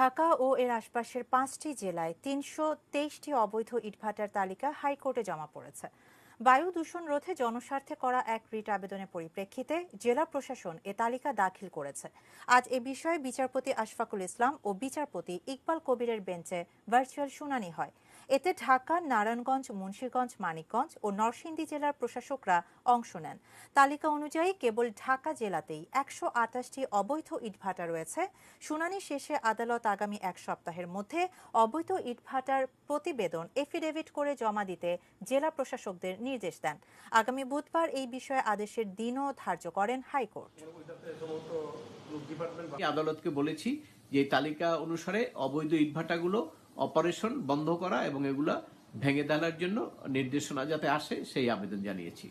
ঢাকা ও এর আশপাশের পাঁচটি জেলায় তিনশো তেইশটি অবৈধ ইটভাটার তালিকা হাইকোর্টে জমা পড়েছে। বায়ু দূষণ রোধে জনস্বার্থে করা এক রিট আবেদনের পরিপ্রেক্ষিতে জেলা প্রশাসন এ তালিকা দাখিল করেছে। আজ এ বিষয়ে বিচারপতি আশফাকুল ইসলাম ও বিচারপতি ইকবাল কবিরের বেঞ্চে ভার্চুয়াল শুনানি হয়। এতে ঢাকা, নারায়ণগঞ্জ, মুন্সিগঞ্জ, মানিকগঞ্জ ও নরসিংদী জেলার প্রশাসকরা অংশ নেন। তালিকা অনুযায়ী কেবল ঢাকা জেলাতেই একশো আটাশটি অবৈধ ইটভাটা রয়েছে। শুনানি শেষে আদালত আগামী এক সপ্তাহের মধ্যে অবৈধ ইটভাটার প্রতিবেদন এফিডেভিট করে জমা দিতে জেলা প্রশাসকদের নির্দেশ দেন। আগামী বুধবার এই বিষয়ে আদেশের দিনও ধার্য করেন হাইকোর্ট। আদালতকে বলেছি যে তালিকা অনুসারে অবৈধ ইটভাটাগুলো অপারেশন বন্ধ করা এবং এগুলা ভেঙে দেওয়ার জন্য নির্দেশনা যাতে আসে সেই আবেদন জানিয়েছি।